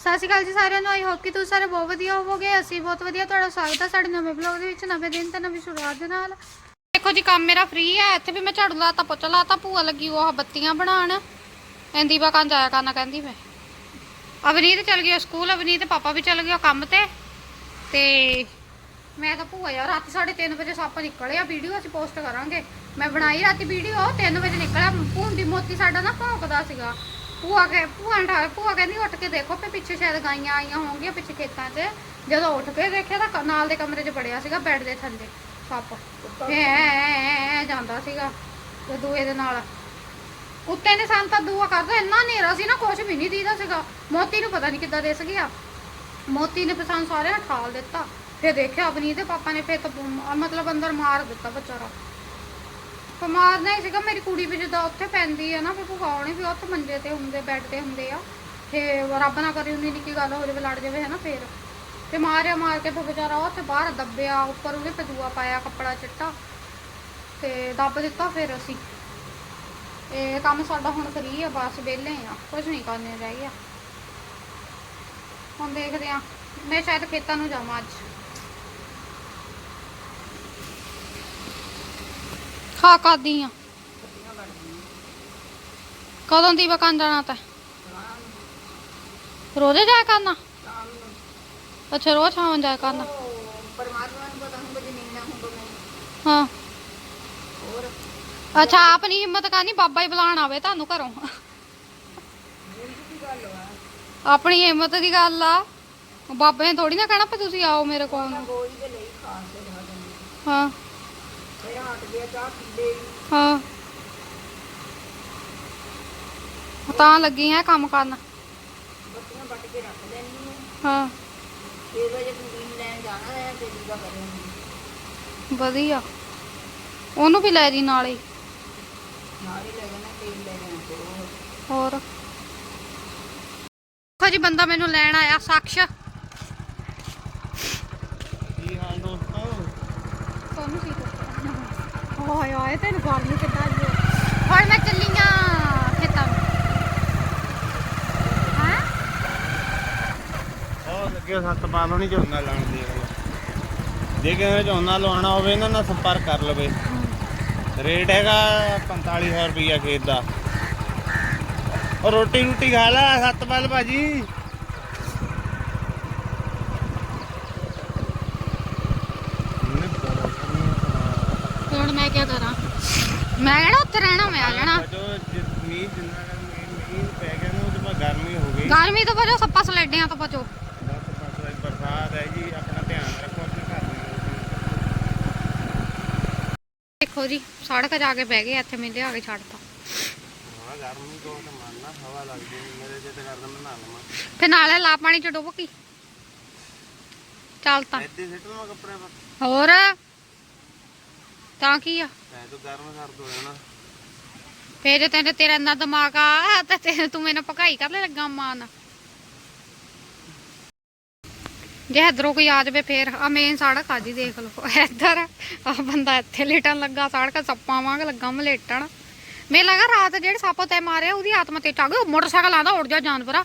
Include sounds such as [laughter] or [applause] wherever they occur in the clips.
ਸਤਿ ਸ਼੍ਰੀ ਅਕਾਲ ਜੀ ਸਾਰਿਆਂ ਨੂੰ, ਆਈ ਹੋਪ ਕਿ ਤੁਸੀਂ ਸਾਰੇ ਬਹੁਤ ਵਧੀਆ ਹੋਵੋਗੇ। ਅਸੀਂ ਬਹੁਤ ਵਧੀਆ, ਤੁਹਾਡਾ ਸਵਾਗਤ ਹੈ ਸਾਡੇ ਨਵੇਂ ਵਲੌਗ ਦੇ ਵਿੱਚ, ਨਵੇਂ ਦਿਨ ਤੇ ਨਵੀਂ ਸ਼ੁਰੂਆਤ ਦੇ ਨਾਲ। ਦੇਖੋ ਜੀ, ਕੰਮ ਮੇਰਾ ਫ੍ਰੀ ਹੈ। ਇੱਥੇ ਵੀ ਮੈਂ ਝਾੜੂ ਲਾਤਾ, ਪੋਚਾ ਲਾਤਾ, ਭੂਆ ਲੱਗੀ ਉਹ ਬੱਤੀਆਂ ਬਣਾਉਣ। ਐਂਦੀ ਬਾ ਜਾਇਆ ਕਰਨਾ ਕਹਿੰਦੀ ਮੈਂ। ਅਵਨੀਤ ਚਲ ਗਿਆ ਸਕੂਲ, ਅਵਨੀਤ ਪਾਪਾ ਵੀ ਚਲ ਗਿਆ ਕੰਮ ਤੇ। ਤੇ ਮੈਂ ਤਾਂ ਭੂਆ ਯਾਰ, ਰਾਤੀ 3:30 ਵਜੇ ਸੱਪ ਨਿਕਲਿਆ ਵੀਡੀਓ ਅਸੀਂ ਪੋਸਟ ਕਰਾਂਗੇ। ਮੈਂ ਬਣਾਈ ਰਾਤੀ ਵੀਡੀਓ 3 ਵਜੇ ਨਿਕਲਿਆ ਭੂੰਦੀ ਮੋਤੀ ਸਾਡਾ ਨਾ ਭੌਂਕਦਾ ਸੀਗਾ। ਭੂਆ ਕੇ ਭੂਆ ਠਾ- ਭੂਆ ਕਹਿੰਦੀ ਉੱਠ ਕੇ ਦੇਖੋ ਵੀ ਪਿੱਛੇ ਸ਼ਾਇਦ ਗਾਈਆਂ ਆਈਆਂ ਹੋਣਗੀਆਂ ਪਿੱਛੇ ਖੇਤਾਂ 'ਚ। ਜਦੋਂ ਉੱਠ ਕੇ ਦੇਖਿਆ ਤਾਂ ਕ- ਨਾਲ ਦੇ ਕਮਰੇ 'ਚ ਵੜਿਆ ਸੀਗਾ ਬੈੱਡ ਦੇ ਥੱਲੇ ਸੱਪ। ਐ ਜਾਂਦਾ ਸੀਗਾ ਤੇ ਦੂਏ ਦੇ ਨਾਲ। ਉੱਤੇ ਨੇ ਸਾਨੂੰ ਤਾਂ ਦੁਆ ਕਰਦਾ ਇੰਨਾ ਹਨੇਰਾ ਸੀ ਨਾ ਕੁਝ ਵੀ ਨਹੀਂ ਦੀਦਾ ਸੀਗਾ। ਮੋਤੀ ਨੂੰ ਪਤਾ ਨਹੀਂ ਕਿੱਦਾਂ ਦਿਸ ਗਿਆ। ਮੋਤੀ ਨੇ ਪਸੰਦ ਸਾਰਿਆਂ ਨੂੰ ਠਾਲ ਦਿੱਤਾ। ਫਿਰ ਦੇਖਿਆ ਅਵਨੀਤ ਦੇ ਪਾਪਾ ਨੇ ਫਿਰ ਤਾਂ ਮਤਲਬ ਅੰਦਰ ਮਾਰ ਦਿੱਤਾ ਵਿਚਾਰਾ। ਪਰ ਮਾਰਨਾ ਹੀ ਸੀਗਾ, ਮੇਰੀ ਕੁੜੀ ਵੀ ਜਿੱਦਾਂ ਉੱਥੇ ਪੈਂਦੀ ਆ ਨਾ ਫਿਰ ਭੁਗਾਉਣੇ ਵੀ ਉੱਥੇ ਮੰਜੇ ਤੇ ਹੁੰਦੇ ਬੈੱਡ ਤੇ ਹੁੰਦੇ ਆ। ਤੇ ਰੱਬ ਨਾ ਕਰੇ ਉਨੀ ਨਿੱਕੀ ਗੱਲ ਹੋ ਜਾਵੇ, ਲੜ ਜਾਵੇ ਹੈ ਨਾ ਫੇਰ। ਤੇ ਮਾਰਿਆ, ਮਾਰ ਕੇ ਫਿਰ ਵਿਚਾਰਾ ਉੱਥੇ ਬਾਹਰ ਦੱਬਿਆ, ਉੱਪਰ ਉਹਨੇ ਫਿਰ ਪਾਇਆ, ਕੱਪੜਾ ਚਿੱਟਾ। ਤੇ ਦੱਬ ਦਿੱਤਾ ਫਿਰ ਅਸੀਂ। ਇਹ ਕੰਮ ਸਾਡਾ ਹੁਣ ਫਰੀ ਆ, ਬਸ ਵਿਹਲੇ ਆ ਕੁਝ ਨਹੀਂ ਕਰਨੇ ਰਹਿ ਗਿਆ। ਹੁਣ ਦੇਖਦੇ ਆ, ਮੈਂ ਸ਼ਾਇਦ ਖੇਤਾਂ ਨੂੰ ਜਾਵਾਂ ਅੱਜ। ਖਾ ਕਾਦੀ ਆ। ਕਦੋਂ ਦੀ ਬਕਾਂ ਜਾਣਾ ਤਾਂ? ਰੋਜ਼ੇ ਜਾਇਆ ਕਰਨਾ? ਅੱਛਾ ਰੋਜ਼ ਜਾਇਆ ਕਰਨਾ। ਪਰਮਾਤਮਾ ਨੂੰ ਪਤਾ ਹੁੰਦਾ ਜੇ ਨਹੀਂ ਨਾ ਹੁੰਦਾ ਨਹੀਂ ਹਾਂ। ਹੋਰ ਅੱਛਾ ਆਪ ਨਹੀਂ ਹਿੰਮਤ ਕਰਨੀ ਬਾਬਾ ਹੀ ਬੁਲਾਣ ਆਵੇ ਤੁਹਾਨੂੰ ਘਰੋਂ। ਆਪਣੀ ਹਿੰਮਤ ਦੀ ਗੱਲ ਆ। ਬਾਬੇ ਨੇ ਥੋੜੀ ਨਾ ਕਹਿਣਾ ਵੀ ਤੁਸੀਂ ਆਓ ਮੇਰੇ ਕੋਲ। ਹਾਂ। ਹਟ ਗਿਆ ਚਾਹ ਪੀਲੇ ਹਾਂ। ਤਾਂ ਲੱਗੀ ਹੈ ਕੰਮ ਕਰਨ। ਬੱਤੀਆਂ ਵੱਟ ਕੇ ਰੱਖ ਦੇਣੀ ਹਾਂ। 6 ਵਜੇ ਕੁੜੀ ਨੂੰ ਲੈਣ ਜਾਣਾ ਹੈ ਤੇ ਦੂਗਾ ਕਰਾਂਗੀ ਵਧੀਆ। ਉਹਨੂੰ ਵੀ ਲੈ ਜੀ ਨਾਲੇ। ਨਾਲ ਹੀ ਲੈ ਜਾਣਾ ਤੇਲ ਲੈ ਜਾਣਾ ਤੇ ਉਹ ਹੋਰ। ਦੇਖੋ ਜੀ ਬੰਦਾ ਮੈਨੂੰ ਲੈਣ ਆਇਆ ਸਾਕਸ਼ ਕੀ ਹਾਲ ਦੋਸਤੋ? ਤੁਹਾਨੂੰ ਕੀ ਓਏ ਓਏ ਤੈਨੂੰ ਗਰਮੀ ਕਿੱਦਾਂ ਜੀ ਹੁਣ ਮੈਂ ਚੱਲੀਆਂ ਖੇਤਾਂ ਨੂੰ। ਹਾਂ? ਉਹ ਲੱਗੇ ਸੱਤ ਪਾਲੋ ਨਹੀਂ ਝੋਨਾ ਲਾਉਣ ਦੀ ਜੇ ਕਿਸੇ ਝੋਨਾ ਲਵਾਉਣਾ ਹੋਵੇ ਇਹਨਾਂ ਨਾਲ ਸੰਪਰਕ ਕਰ ਲਵੇ। ਰੇਟ ਹੈਗਾ 4500 ਰੁਪਈਆ ਖੇਤ ਦਾ। ਉਹ ਰੋਟੀ ਰੋਟੀ ਖਾ ਲੈ ਸੱਤ ਪਾਲ ਭਾਜੀ। ਹੁਣ ਮੈਂ ਕੀ ਕਰਾਂ? ਮੈਂ ਕਿਹੜਾ ਉੱਥੇ ਰਹਿਣਾ ਮੈਂ ਆ ਜਾਣਾ। ਜੋ ਮੀਂਹ ਜਿੰਨਾ ਕੁ ਮੀਂਹ ਮੀਂਹ ਪੈ ਗਿਆ ਨਾ ਉਹਦੇ ਬਾਅਦ ਗਰਮੀ ਹੋ ਗਈ। ਗਰਮੀ ਤੋਂ ਬਚੋ ਸੱਪਾ ਸਲੇਡਿਆਂ ਤੋਂ ਬਚੋ। ਬਸ ਬਸ ਅੱਜ ਬਰਸਾਤ ਹੈ ਜੀ ਆਪਣਾ ਧਿਆਨ ਰੱਖੋ ਆਪਣੇ ਘਰ ਨੂੰ। ਦੇਖੋ ਜੀ ਸੜਕ ਜਾ ਕੇ ਬਹਿ ਗਏ ਇੱਥੇ ਮਿੰਦੇ ਆ ਕੇ ਛੱਡਤਾ। ਹਾਂ ਗਰਮੀ ਤੋਂ ਤਾਂ ਮੰਨਣਾ ਹਵਾ ਲੱਗਦੀ ਨੀ, ਮੇਰੇ ਜੇ ਤੇ ਕਰਦਾ ਮੈਂ ਨਹਾ ਲਵਾਂ। ਫਿਰ ਨਾਲੇ ਲਾ ਪਾਣੀ ਚ ਡੁੱਬ ਕੀ। ਚੱਲ ਤਾਂ। ਐਦੇ ਸਿੱਟ ਲਵਾਂ ਕੱਪੜੇ ਪਰ ਹੋਰ? ਤਾਂ ਕੀ ਆ? ਐ ਤਾਂ ਗਰਮ ਕਰ ਦੋ ਜਾਣਾ ਫੇਰ ਜੇ ਤੇਰੇ ਇੰਨਾ ਦਿਮਾਗ ਆ ਤੇ ਤੇ ਤੂੰ ਮੈਨੂੰ ਭਕਾਈ ਕਰ ਲੈ ਲੱਗਾ ਮਾਨ ਜੇ ਇਧਰੋਂ ਕੋਈ ਆ ਜਾਵੇ ਫੇਰ ਆ ਮੇਨ ਸੜਕ ਆ ਜੀ ਦੇਖ ਲਓ ਇੱਧਰ ਆ ਬੰਦਾ ਇੱਥੇ ਲੇਟਣ ਲੱਗਾ ਸੜਕ ਸੱਪਾਂ ਵਾਂਗ ਲੱਗਾ ਮਲੇਟਣ। ਮੈਨੂੰ ਲੱਗਾ ਰਾਤ ਜਿਹੜੇ ਸੱਪ ਤੇ ਮਾਰਿਆ ਉਹਦੀ ਆਤਮਾ ਤੇ ਟੱਗ ਮੋਟਰਸਾਈਕਲ ਆਂਦਾ ਉੜ ਜਾ ਜਾਨਵਰਾ।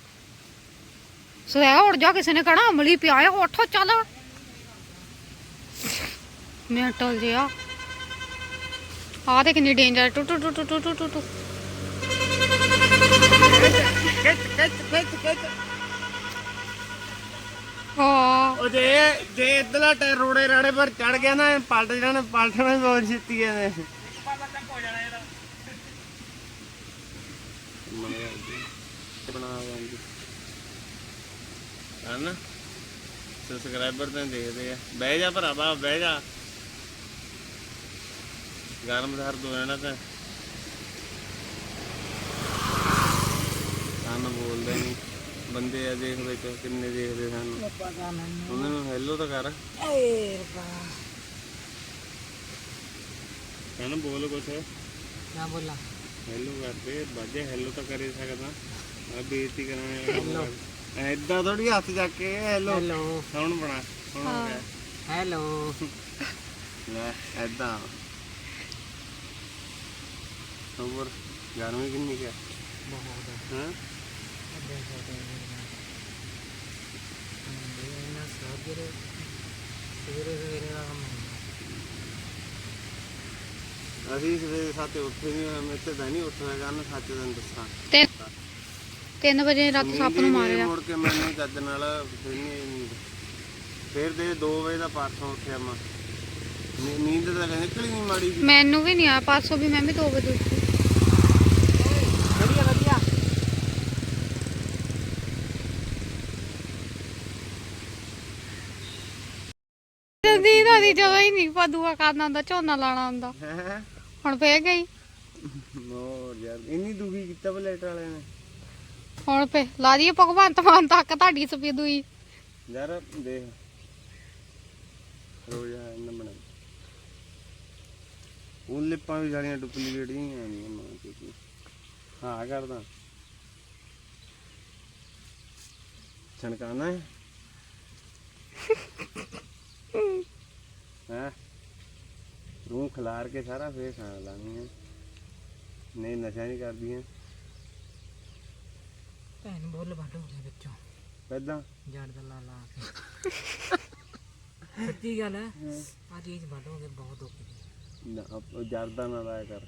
ਸਵੇਗਾ ਉੜ ਜਾ ਕਿਸੇ ਨੇ ਕਹਣਾ ਅਮਲੀ ਪਿਆ ਉੱਠੋ ਚੱਲ। ਮੈਂ ਟਲ ਜਿਆ ਆਹ ਤੇ ਕਿੰਨੀ ਡੇਂਜਰ ਟੂ ਟੂ ਟੂ ਟੂ ਟੂ ਟੂ ਟੂ ਖਿੱਚ ਖਿੱਚ ਖਿੱਚ ਖਿੱਚ ਉਹ ਜੇ ਜੇ ਇਧਰਲਾ ਟਾਇਰ ਰੋੜੇ ਰਾੜੇ ਪਰ ਚੜ ਗਿਆ ਨਾ ਪਲਟ ਜਾਣਾ ਪਲਟਣਾ ਬਹੁਤ ਛੇਤੀ ਹੈ ਨੇ ਸਬਸਕ੍ਰਾਈਬਰ ਤਾਂ ਦੇਖਦੇ ਆ। ਬਹਿ ਜਾ ਭਰਾ ਬਹਿ ਜਾ। ਹੋ ਜਾਣਾ ਤਾਂ। ਸਾਨੂੰ ਬੋਲਦੇ ਨਹੀਂ ਬੰਦੇ ਆ ਦੇਖ ਵਿੱਚ ਕਿੰਨੇ ਦੇਖਦੇ ਸਾਨੂੰ। ਪਤਾ ਮੈਨੂੰ ਉਹਨਾਂ ਨੂੰ। ਹੈਲੋ ਤਾਂ ਕਰ। ਏ ਰੱਬਾ। ਕਹਿੰਦਾ ਬੋਲ ਕੁਛ। ਨਾ ਬੋਲਾ। ਹੈਲੋ ਕਰਦੇ ਬਾਜੇ ਹੈਲੋ ਤਾਂ ਕਰੇ ਸਕਦਾ। ਆ ਬੇਇੱਜ਼ਤੀ ਕਰਾਂ ਐਦਾਂ ਥੋੜੀ ਹੱਥ ਚੱਕ ਕੇ ਹੈਲੋ ਹੈਲੋ ਹੁਣ ਬਣਾ ਹੁਣ ਹੋ ਗਿਆ। ਹੈਲੋ ਲੈ ਐਦਾਂ तो और जानवर कितनी क्या हाँ ਅਸੀਂ ਸਵੇਰੇ ਸਾਤੇ ਉੱਠੇ ਨਹੀਂ ਮੈਂ ਤੇ ਨਹੀਂ ਉੱਠਣਾ ਕਰਨ ਸੱਚ ਦਿਨ ਦੱਸਾਂ। 3 ਵਜੇ ਰਾਤ ਸੱਪ ਨੂੰ ਮਾਰਿਆ। ਮੁੜ ਕੇ ਮੈਨੂੰ ਜੱਜ ਨਾਲ ਫਿਰ ਨਹੀਂ ਫਿਰ ਦੇ 2 ਵਜੇ ਦਾ ਪਾਸੋਂ ਉੱਠਿਆ ਮੈਂ। ਨੀ- ਨੀਂਦ ਤਾਂ ਕਹਿੰਦੇ ਨਿਕਲੀ ਨਹੀਂ ਮਾੜੀ ਜੀ। ਮੈਨੂੰ ਵੀ ਨਹੀਂ ਆ ਪਾਸੋਂ ਵੀ ਮੈਂ ਵੀ 2 ਵਜੇ ਉੱਠੀ ਵਧੀਆ ਵਧੀਆ। ਦੀ ਦਾ ਦੀ ਜਦੋਂ ਹੀ ਨਹੀਂ ਪਦੂਆ ਕਰਨਾ ਹੁੰਦਾ ਝੋਨਾ ਲਾਣਾ ਹੁੰਦਾ। ਹੈ? ਹੁਣ ਫੇਰ ਗਈ? ਨੋ ਯਾਰ ਇੰਨੀ ਦੁਖੀ ਕੀਤਾ ਬਲੇਟ ਵਾਲਿਆਂ ਨੇ। ਹੁਣ ਫੇ ਲਾ ਦਈਏ ਭਗਵੰਤ ਮਾਨ ਤੱਕ ਤੁਹਾਡੀ ਸਪੀਦੂਈ ਯਾਰ ਦੇਖ। ਰੋਜ਼ ਬਣਾ ਉਹ ਲਿਪਾਂ ਵੀ ਸਾਰੀਆਂ ਡੁਪਲੀਕੇਟ ਜਿਹੀਆਂ ਆਉਂਦੀਆਂ ਮਾਂ ਤੇ ਕੀ ਹਾਂ ਕਰਦਾ। ਛਣਕਾਣਾ ਹੈ? [laughs] ਹੈ? ਰੂਹ ਖਿਲਾਰ ਕੇ ਸਾਰਾ ਫੇਰ ਖਾਣ ਲਾਣੀ ਹੈ। ਨਹੀਂ ਨਸ਼ਾ ਨਹੀਂ ਕਰਦੀਆਂ। ਭੈਣ ਬੁੱਲ ਵੱਢ ਹੋ ਗਿਆ ਵਿੱਚੋਂ। ਪੈਦਾਂ ਜੜ ਦਾ ਲਾ ਲਾ ਕੇ। ਸੱਚੀ ਗੱਲ ਹੈ ਆ ਚੀਜ਼ ਵੱਢ ਹੋ ਕੇ ਬਹੁਤ ਦੁੱਖ ਨਾ ਉਹ ਜਰਦਾ ਨਾ ਲਾਇਆ ਕਰ।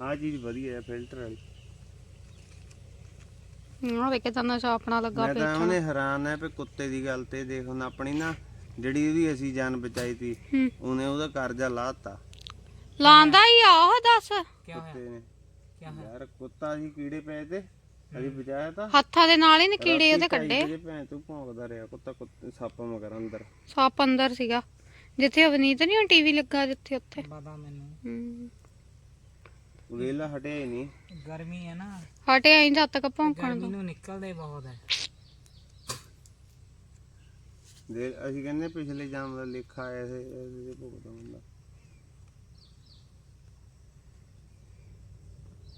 ਆ ਚੀਜ਼ ਵਧੀਆ ਹੈ ਫਿਲਟਰ ਵਾਲੀ। ਹਾਂ ਵੇਖੇ ਤਾਂ ਨਸ਼ਾ ਆਪਣਾ ਲੱਗਾ ਮੈਂ ਪਿਆ ਤਾਂ ਉਹਨੇ ਹੈਰਾਨ ਹੈ ਵੀ ਕੁੱਤੇ ਦੀ ਗੱਲ ਤੇ ਦੇਖ ਹੁਣ ਆਪਣੀ ਨਾ ਜਿਹੜੀ ਉਹਦੀ ਅਸੀਂ ਜਾਨ ਬਚਾਈ ਤੀ ਹੂੰ। ਉਹਨੇ ਉਹਦਾ ਕਰਜ਼ਾ ਲਾਤਾ ਲਾਂਦਾ ਹੀ ਆ ਉਹ ਦੱਸ। ਕੀ ਹੋਇਆ? ਕੁੱਤੇ ਨੇ। ਕੀ ਹੋਇਆ? ਯਾਰ ਕੁੱਤਾ ਸੀ ਕੀੜੇ ਪਏ ਤੇ ਅਸੀਂ ਬਚਾਇਆ ਤਾਂ। ਹੱਥਾਂ ਦੇ ਨਾਲ ਹੀ ਨੀ ਕੀੜੇ ਉਹਦੇ ਕੱਢੇ। ਭੈਣ ਤੂੰ ਭੌਂਕਦਾ ਰਿਹਾ ਕੁੱਤਾ ਕੁੱਤੇ ਸੱਪ ਮਗਰ ਅੰਦਰ। ਸੱਪ ਅੰਦਰ ਸੀਗਾ। ਜਿੱਥੇ ਅਵਨੀਤ ਨਹੀਂ ਹੁਣ ਟੀਵੀ ਲੱਗਾ ਜਿੱਥੇ ਉੱਥੇ। ਪਤਾ ਮੈਨੂੰ। ਹੂੰ। ਵੇਲਾ ਹਟਿਆ ਹੀ ਨਹੀਂ। ਗਰਮੀ ਹੈ ਨਾ। ਹਟਿਆ ਹੀ ਜਦ ਤੱਕ ਭੌਂਕਣ ਗਰਮੀ ਤੋਂ ਨੂੰ ਨਿਕਲਦੇ ਬਹੁਤ ਹੈ। ਦੇ ਅਸੀਂ ਕਹਿੰਦੇ ਪਿਛਲੇ ਜਾਮ ਦਾ ਲੇਖਾ ਆਇਆ ਸੀ ਇਹਦੇ ਭੁਗਤਾ ਹੁੰਦਾ।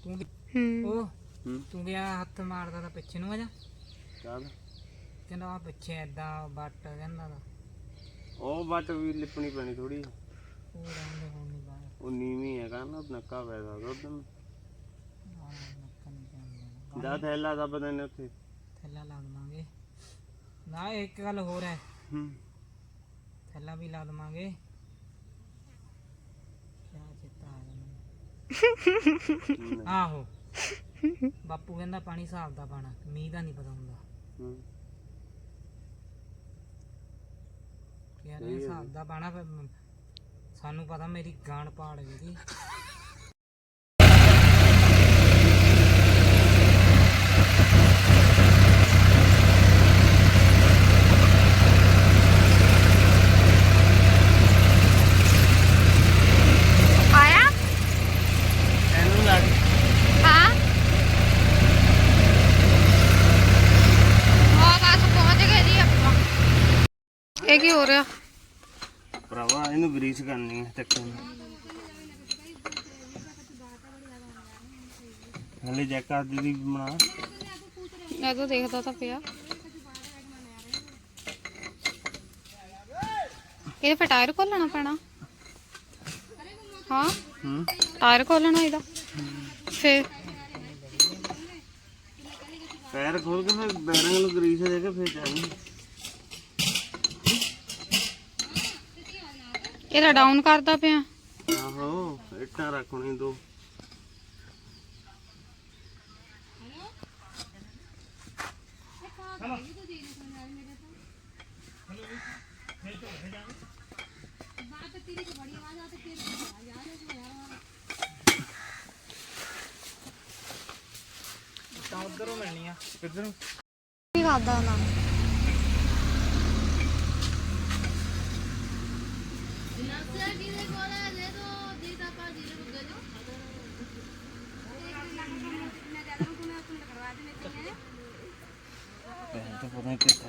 ਤੂੰ ਵੀ- ਹੂੰ। ਉਹ ਹੂੰ। ਤੂੰ ਗਿਆ ਹੱਥ ਮਾਰਦਾ ਤਾਂ ਪਿੱਛੇ ਨੂੰ ਆ ਜਾ। ਚੱਲ ਕਹਿੰਦਾ ਆ ਪਿੱਛੇ ਐਦਾਂ ਬੱਟ ਕਹਿੰਦਾ ਦਾ ਉਹ ਬੱਟ ਵੀ ਲਿਪਣੀ ਪੈਣੀ ਥੋੜੀ ਉਹ ਨਹੀਂ ਨੀਵੀਂ ਹੈਗਾ ਨਾ ਨੱਕਾ ਪੈਦਾ ਦੁੱਧ ਨੂੰ ਨਹੀਂ ਜਾਂਦਾ ਜਾ ਥੈਲਾ ਦੱਬ ਦੇਣੇ ਉੱਥੇ। ਥੈਲਾ ਲਾ ਦਵਾਂਗੇ। ਨਾ ਇੱਕ ਗੱਲ ਹੋਰ ਹੈ। ਹੂੰ। ਥੈਲਾ ਵੀ ਲਾ ਦਵਾਂਗੇ। ਕਿਆ ਚਿੱਤਾ ਆ ਮੈਨੂੰ। ਆਹੋ। ਬਾਪੂ ਕਹਿੰਦਾ ਪਾਣੀ ਹਿਸਾਬ ਦਾ ਪਾਣਾ ਮੀਂਹ ਦਾ ਨਹੀਂ ਪਤਾ ਹੁੰਦਾ। ਹੂੰ। ਯਾਰ ਇਹ ਹਿਸਾਬ ਦਾ ਪਾਣਾ ਫਿਰ ਮ- ਸਾਨੂੰ ਪਤਾ ਮੇਰੀ ਗਾਣ ਪਾੜ ਜੀ ਆਪਾਂ। ਇਹ ਕੀ ਹੋ ਰਿਹਾ? ਭਰਾਵਾ ਇਹਨੂੰ ਗਰੀਸ ਕਰਨੀ ਹੈ ਚੱਕਰ ਹਲੇ ਜੈਕਾ ਦੀ ਬਣਾ। ਮੈਂ ਤਾਂ ਦੇਖਦਾ ਤਾਂ ਪਿਆ। ਇਹ ਫਿਰ ਟਾਇਰ ਖੋਲਣਾ ਪੈਣਾ। ਹਾਂ? ਹੂੰ। ਟਾਇਰ ਖੋਲਣਾ ਇਹਦਾ। ਫੇਰ? ਪੈਰ ਖੋਲ ਕੇ ਫਿਰ ਬੈਰਿੰਗ ਨੂੰ ਗਰੀਸ ਦੇ ਕੇ ਫਿਰ ਚਾਹੀ ਇਹਦਾ ਡਾਊਨ ਕਰਦਾ ਪਿਆ। ਆਹੋ ਇੱਟਾਂ ਰੱਖਣੀ ਦੋ। ਤਾਂ ਉਧਰੋਂ ਮਿਲਣੀ ਆ ਕਿੱਧਰ? ਕੀ ਕਿੱਥੇ ਨਾ?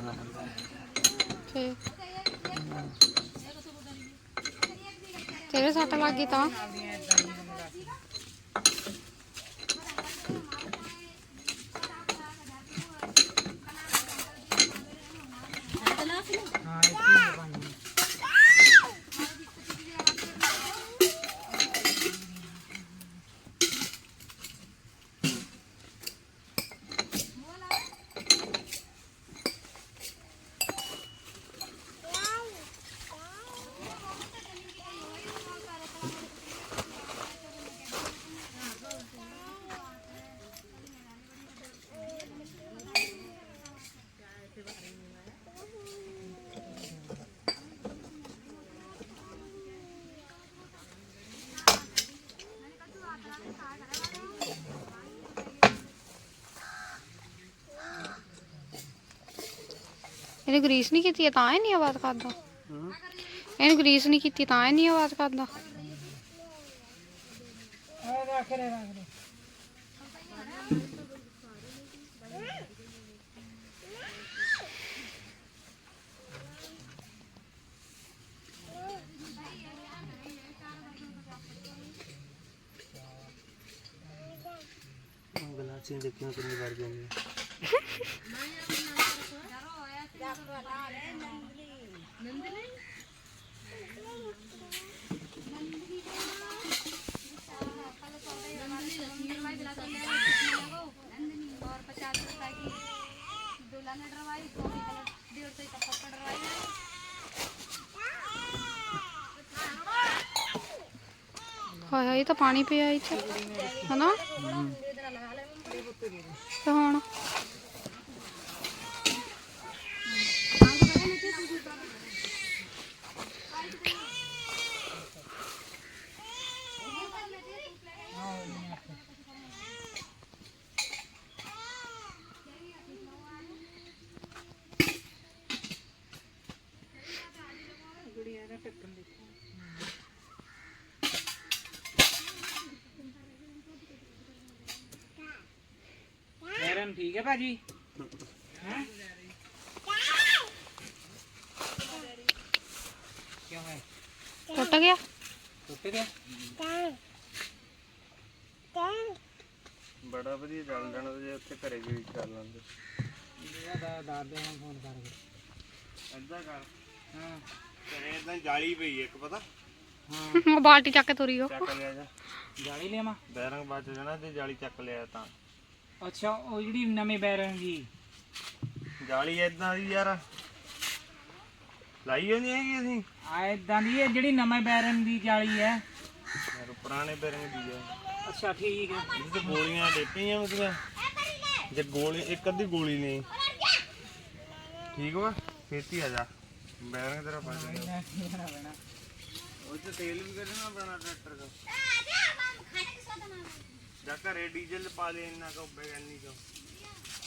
ਬੰਦਾ ਫੇਰ ਤੇਰੇ ਸੱਟ ਲੱਗ ਗਈ ਤਾਂ ਹਾਂ ਇੱਕ ਹੀ ਪਾਣੀ ਇਹਨੇ ਗਰੀਸ ਨਹੀਂ ਕੀਤੀ ਹੈ, ਤਾਂ ਇਹ ਨਹੀਂ ਆਵਾਜ਼ ਕਰਦਾ। ਹੂੰ ਇਹਨੇ ਗਰੀਸ ਨਹੀਂ ਕੀਤੀ ਤਾਂ ਇਹ ਨਹੀਂ ਆਵਾਜ਼ ਕਰਦਾ। ਆ ਰੱਖ ਲੈ ਰੱਖ ਲੈ ਗਲਾਸੀਆਂ ਦੇਖੀਆਂ ਕਿੰਨੀ ਵਾਰ ਜਾਂਦੀਆਂ ਹਾਏ ਹਾਏ ਇਹ ਤਾਂ ਪਾਣੀ ਪਿਆ ਇੱਥੇ ਹਨਾ ਤੇ ਹੁਣ ਮੈਰਨ ਠੀਕ ਹੈ ਭਾਜੀ? ਹੈ? ਕਿਉਂ ਹੈ? ਟੁੱਟ ਗਿਆ। ਟੁੱਟ ਗਿਆ? ਬੜਾ ਵਧੀਆ ਚੱਲ ਜਾਣਾ ਤੇ ਜੇ ਉੱਥੇ ਘਰੇ ਵੀ ਕਰ ਲਾਂਗੇ ਇਹਦਾ ਦਾ ਦਾਦੇ ਨੂੰ ਫੋਨ ਕਰ ਕੇ ਏਦਾਂ ਕਰ। ਹਾਂ। ਘਰੇ ਏਦਾਂ ਜਾਲੀ ਪਈ ਇੱਕ ਪਤਾ? ਹਾਂ ਉਹ ਬਾਲਟੀ ਚੱਕ ਕੇ ਤੁਰੀ ਉਹ। ਚੱਕ ਲਿਆ ਜਾ। ਜਾਲੀ ਲਿਆਵਾਂ? ਬੈਰੰਗ ਬਚ ਜਾਣਾ ਤੇ ਜਾਲੀ ਚੱਕ ਲਿਆ ਤਾਂ। ਅੱਛਾ ਉਹ ਜਿਹੜੀ ਨਵੇਂ ਬੈਰਨ ਦੀ ਜਾਲੀ ਏਦਾਂ ਦੀ ਯਾਰ। ਲਾਈ ਹੋਣੀ ਹੈਗੀ ਅਸੀਂ? ਆ ਇਦਾਂ ਦੀ ਇਹ ਜਿਹੜੀ ਨਵੇਂ ਬੈਰਨ ਦੀ ਜਾਲੀ ਹੈ। ਯਾਰ ਪੁਰਾਣੇ ਬੈਰੰਗ ਦੀ ਹੈ। ਅੱਛਾ ਠੀਕ ਹੈ। ਇਹਦੇ ਤੇ ਗੋਲੀਆਂ ਡੇਪੀਆਂ ਉਹਦੀਆਂ। ਜੇ ਗੋਲੀ ਇੱਕ ਅੱਧੀ ਗੋਲੀ ਨਹੀਂ। ਠੀਕ ਵਾ? ਛੇਤੀ ਆ ਜਾ। ਬੈਰੰਗ ਤੇਰਾ ਬਚ ਗਿਆ ਉਹ ਚ ਤੇਲ ਵੀ ਕੱਢਣਾ ਪੈਣਾ ਟਰੈਕਟਰ ਦਾ। ਜਾ ਘਰੇ ਡੀਜ਼ਲ ਪਾ ਲੈ ਇੰਨਾ ਕੋ ਬੈਗਨੀ ਕੋ।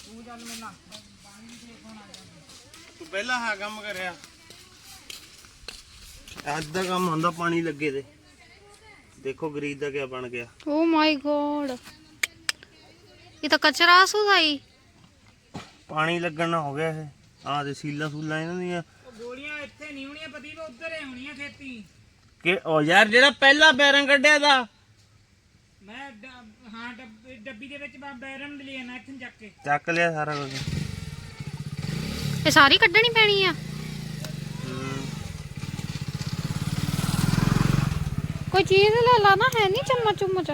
ਤੂੰ ਚੱਲ ਮੇਰੇ ਨਾਲ। ਤੂੰ ਪਹਿਲਾਂ ਹਾਂ ਕੰਮ ਕਰਿਆ। ਅੱਜ ਦਾ ਕੰਮ ਹੁੰਦਾ ਪਾਣੀ ਲੱਗੇ ਤੇ। ਦੇਖੋ ਗਰੀਬ ਦਾ ਕਿਆ ਬਣ ਗਿਆ। Oh my god. ਇਹ ਤਾਂ ਕਚਰਾ ਸੁਧਾਈ ਪਾਣੀ ਲੱਗਣ ਨਾਲ ਹੋ ਗਿਆ ਇਹ। ਆਹ ਤੇ ਸੀਲਾਂ ਸੂਲਾਂ ਇਹਨਾਂ ਦੀਆਂ। ਉਹ ਗੋਲੀਆਂ ਇੱਥੇ ਨਹੀਂ ਹੋਣੀਆਂ ਪਤੀ ਉਹ ਉੱਧਰ ਹੀ ਹੋਣੀਆਂ ਖੇਤੀ। ਕਿ ਉਹ ਯਾਰ ਜਿਹੜਾ ਪਹਿਲਾ ਬੈਰੰਗ ਕੱਢਿਆ ਦਾ। ਮੈਂ ਡ- ਹਾਂ ਡੱਬ- ਡੱਬੀ ਦੇ ਵਿੱਚ ਬਾ- ਬੈਰਨ ਲੈ ਆਣਾ ਇੱਥੇ ਚੱਕ ਕੇ। ਚੱਕ ਲਿਆ ਸਾਰਾ ਕੁਝ। ਇਹ ਸਾਰੀ ਕੱਢਣੀ ਪੈਣੀ ਆ? ਕੋਈ ਚੀਜ਼ ਲੈ ਲਾ ਨਾ ਹੈ ਨਹੀਂ ਚਮਚ ਚੁੰਮਚ।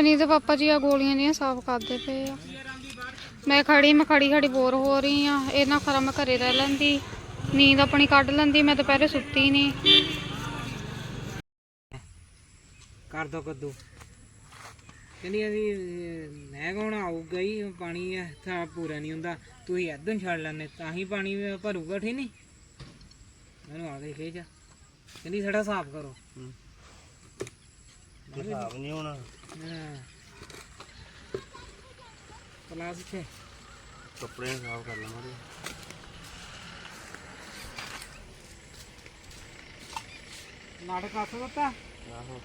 ਨਹੀਂ ਤੇ ਪਾਪਾ ਜੀ ਆ ਗੋਲੀਆਂ ਦੀਆਂ ਸਾਫ਼ ਕਰਦੇ ਪਏ ਆ। ਮੈਂ ਖੜੀ ਮੈਂ ਖੜੀ ਖੜੀ ਬੋਰ ਹੋ ਰਹੀ ਆ ਇਹਨਾਂ ਖਰਾ ਮੈਂ ਘਰੇ ਰਹਿ ਲੈਂਦੀ। ਨੀਂਦ ਆਪਣੀ ਕੱਢ ਲੈਂਦੀ ਮੈਂ ਦੁਪਹਿਰੇ ਸੁੱਤੀ ਨਹੀਂ ਕਰ ਦੋ ਕੱਦੂ। ਕਹਿੰਦੀ ਅਸੀਂ ਮੈਂ ਕੌਣ ਆਊਗਾ ਹੀ ਪਾਣੀ ਇੱਥਾ ਪੂਰਾ ਨਹੀਂ ਹੁੰਦਾ। ਤੁਸੀਂ ਇੱਧਰ ਛੱਡ ਲੈਂਦੇ ਤਾਂ ਹੀ ਪਾਣੀ ਭਰੂਗਾ ਠੀਕ ਨਹੀਂ ਮੈਨੂੰ ਆ ਗਈ ਖੇਚ। ਕਹਿੰਦੀ ਸਾਡਾ ਸਾਫ਼ ਕਰੋ। ਹਿਸਾਬ ਨਹੀਂ ਹੋਣਾ। ਹਾਂ। ਪਲਾਸ ਇੱਥੇ ਕੱਪੜੇ ਸਾਫ਼ ਕਰ ਲਵਾਂਗੇ ਨਾਟਕ ਆਸੋ ਦਿੱਤਾ? ਆਹੋ।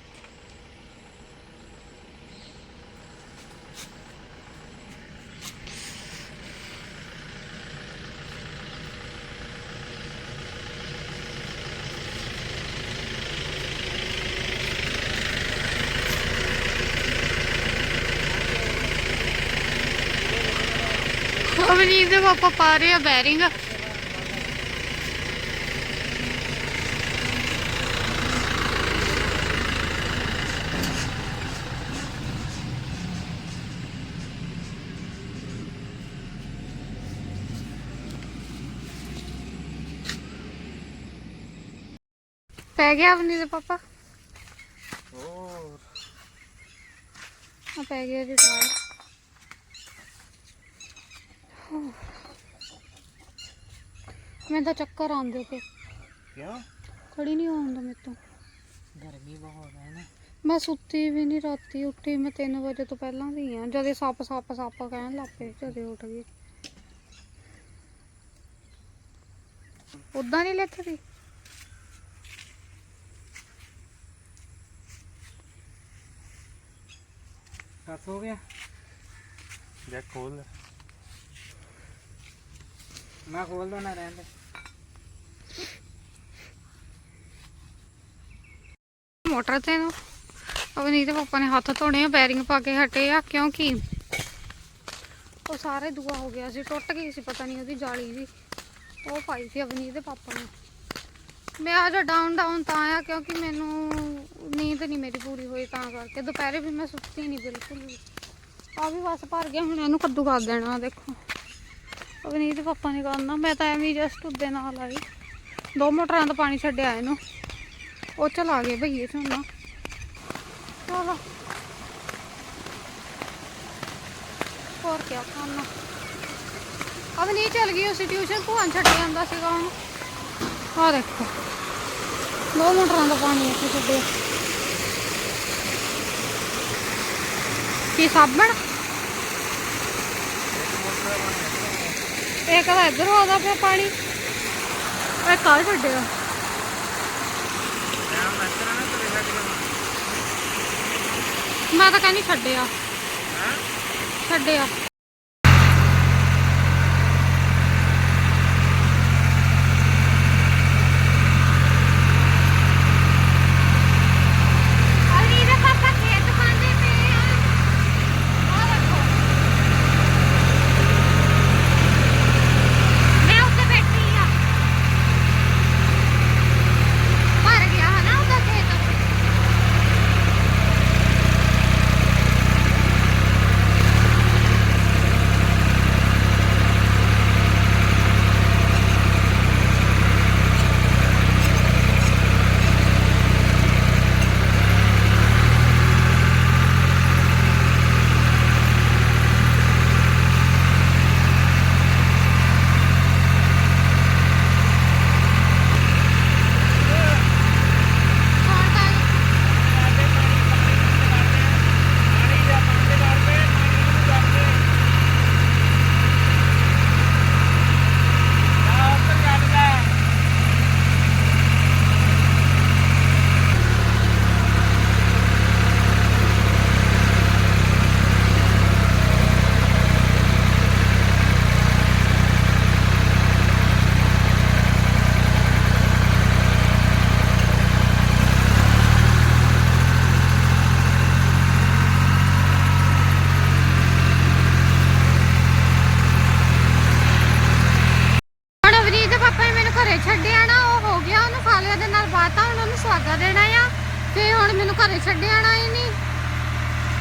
ਅਵਨੀਤ ਦੇ ਪਾਪਾ ਪਾ ਰਹੇ ਆ ਬੈਰਿੰਗ ਪੈ ਗਿਆ ਅਵਨੀਤ ਦੇ ਪਾਪਾ ਹੋਰ ਆ ਪੈ ਗਿਆ ਜੀ ਸਾਰਾ ਮੈਂ ਤਾਂ ਚੱਕਰ ਆਉਂਦੇ ਤੇ ਕਿਉਂ? ਖੜੀ ਨਹੀਂ ਹੋਣ ਦਾ ਮੇਰੇ ਤੋਂ। ਗਰਮੀ ਬਹੁਤ ਹੈ ਨਾ। ਮੈਂ ਸੁੱਤੀ ਵੀ ਨਹੀਂ ਰਾਤੀ ਉੱਠੀ ਮੈਂ 3 ਵਜੇ ਤੋਂ ਪਹਿਲਾਂ ਦੀ ਆ ਜਦੇ ਸੱਪ ਸੱਪ ਸੱਪ ਕਹਿਣ ਲੱਗ ਪਏ ਜਦੇ ਉੱਠ ਗਈ। ਉਦਾਂ ਨਹੀਂ ਲੈਥਦੀ ਬਸ ਹੋ ਗਿਆ? ਜੈ ਖੋਲ। ਮੈਂ ਖੋਲ ਦੋ, ਨਾ ਰਹਿਣ ਦੇ। ਮੋਟਰ ਤੇ ਨੂੰ। ਅਵਨੀਤ ਪਾਪਾ ਨੇ ਹੱਥ ਧੋਣੇ ਆ, ਬੈਰਿੰਗ ਪਾ ਕੇ ਹਟੇ ਆ, ਕਿਉਂਕਿ ਉਹ ਸਾਰੇ ਦੂਆ ਹੋ ਗਿਆ ਸੀ, ਟੁੱਟ ਗਈ ਸੀ, ਪਤਾ ਨਹੀਂ ਉਹਦੀ ਜਾਲੀ ਜੀ। ਉਹ ਪਾਈ ਸੀ ਅਵਨੀਤ ਦੇ ਪਾਪਾ ਨੇ। ਮੈਂ ਅੱਜ ਡਾਊਨ ਡਾਊਨ ਤਾਂ ਆਇਆ ਕਿਉਂਕਿ ਮੈਨੂੰ ਨੀਂਦ ਨਹੀਂ ਮੇਰੀ ਪੂਰੀ ਹੋਈ ਤਾਂ ਕਰਕੇ। ਦੁਪਹਿਰੇ ਵੀ ਮੈਂ ਸੁੱਤੀ ਨਹੀਂ ਬਿਲਕੁਲ ਵੀ। ਆ ਵੀ ਬਸ ਭਰ ਗਿਆ, ਹੁਣ ਇਹਨੂੰ ਕੱਦੂ ਕਰ ਦੇਣਾ ਆਹ ਦੇਖੋ। ਅਵਨੀਤ ਪਾਪਾ ਨੇ ਕਰਨਾ, ਮੈਂ ਤਾਂ ਐਵੇਂ ਜਸਟ ਉਹਦੇ ਨਾਲ ਆਈ। ਦੋ ਮੋਟਰਾਂ ਦਾ ਪਾਣੀ ਛੱਡਿਆ ਇਹਨੂੰ। ਉਹ ਚਲਾ ਗਏ ਭਈਏ ਝੋਨਾ ਚਲੋ ਹੋਰ ਕੀ ਕਰਨਾ। ਅਬ ਨਹੀਂ ਚੱਲ ਗਈ ਉਸੇ ਟਿਊਸ਼ਨ ਭੂਆ ਛੱਡ ਜਾਂਦਾ ਸੀਗਾ ਉਹਨੂੰ ਆਹ ਦੇਖੋ। ਦੋ ਮੋਟਰਾਂ ਦਾ ਪਾਣੀ ਇੱਥੇ ਛੱਡਿਆ ਕੀ ਸਾਬਣ? ਇੱਕ ਤਾਂ ਇੱਧਰ ਆਉਂਦਾ ਪਿਆ ਪਾਣੀ। ਇਹ ਕੱਲ ਛੱਡਿਆ ਮੈਂ ਤਾਂ ਕਹਿੰਦੀ ਛੱਡਿਆ ਛੱਡਿਆ ਅਲੀ ਦੇ ਪਾਪਾ ਖੇਤ ਖਾਂਦੇ ਪਏ ਆ ਆ ਦੇਖੋ ਮੈਂ ਉੱਤੇ ਬੈਠੀ ਆ ਭਰ ਗਿਆ ਹਨਾ ਉਹਦਾ ਖੇਤ ਕੌਣ ਤਾਂ ਹੁਣ ਅਵਨੀਤ ਦੇ ਪਾਪਾ ਨੇ ਮੈਨੂੰ ਘਰੇ ਛੱਡਿਆ ਨਾ, ਉਹ ਹੋ ਗਿਆ ਉਹਨੂੰ ਖਾਲਿਆ ਦੇ ਨਾਲ ਬਾਤਾਂ, ਹੁਣ ਉਹਨੂੰ ਸੁਹਾਗਾ ਦੇਣਾ ਆ। ਤੇ ਹੁਣ ਮੈਨੂੰ ਘਰੇ ਛੱਡਿਆ ਨਾ ਹੀ ਨਹੀਂ।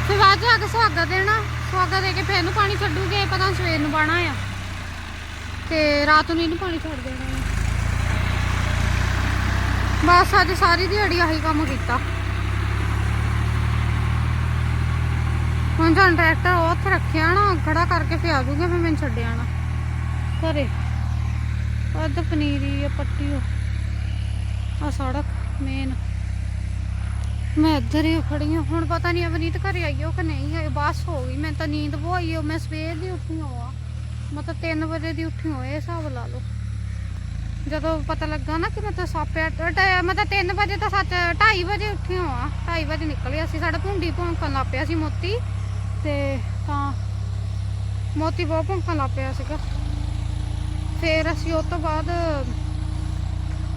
ਫਿਰ ਬਾਅਦ ਜਾ ਕੇ ਸੁਹਾਗਾ ਦੇਣਾ। ਸੁਹਾਗਾ ਦੇ ਕੇ ਫਿਰ ਇਹਨੂੰ ਪਾਣੀ ਛੱਡੂਗੇ ਪਤਾ ਸਵੇਰ ਨੂੰ ਪਾਣਾ ਆ। ਤੇ ਰਾਤ ਨੂੰ ਇਹਨੂੰ ਪਾਣੀ ਛੱਡ ਦੇਣਾ ਆ। ਬਸ ਅੱਜ ਸਾਰੀ ਦਿਹਾੜੀ ਆਹੀ ਕੰਮ ਕੀਤਾ। ਹੁਣ ਤਾਂ ਟਰੈਕਟਰ ਉੱਥੇ ਰੱਖਿਆ ਨਾ, ਖੜਾ ਕਰਕੇ ਫਿਰ ਆ ਜਾਊਗਾ, ਫਿਰ ਮੈਨੂੰ ਛੱਡਿਆ ਨਾ ਘਰੇ। ਅੱਧ ਪਨੀਰੀ ਆ, ਪੱਟੀ ਆ ਸੜਕ ਮੇਨ ਮੈਂ ਇੱਧਰ ਹੀ ਖੜੀ ਹਾਂ। ਹੁਣ ਪਤਾ ਨਹੀਂ ਅਵਨੀਤ ਘਰੇ ਆਈ ਹੋ ਕਿ ਨਹੀਂ ਆਈ। ਬਸ ਹੋ ਗਈ। ਮੈਂ ਤਾਂ ਨੀਂਦ ਬਹੁਤ ਹੋ ਮੈਂ ਸਵੇਰ ਦੀ ਉੱਠੀ ਹਾਂ ਮਤਲਬ 3 ਵਜੇ ਦੀ ਉੱਠੀ ਹਾਂ ਹਿਸਾਬ ਲਾ ਲਓ। ਜਦੋਂ ਪਤਾ ਲੱਗਾ ਨਾ ਕਿ ਮਤਲਬ ਸਾਪਿਆ ਮਤਲਬ 3 ਵਜੇ ਤਾਂ ਸੱਚ 2:30 ਵਜੇ ਉੱਠੀ ਹਾਂ 2:30 ਵਜੇ ਨਿਕਲਿਆ ਸੀ। ਸਾਡਾ ਭੁੰਡੀ ਭੌਂਕਣ ਲੱਗ ਪਿਆ ਸੀ ਮੋਤੀ। ਤੇ ਤਾਂ ਮੋਤੀ ਬਹੁਤ ਭੌਂਕਣ ਲੱਗ ਪਿਆ ਸੀਗਾ। ਫਿਰ ਅਸੀਂ ਉਸ ਤੋਂ ਬਾਅਦ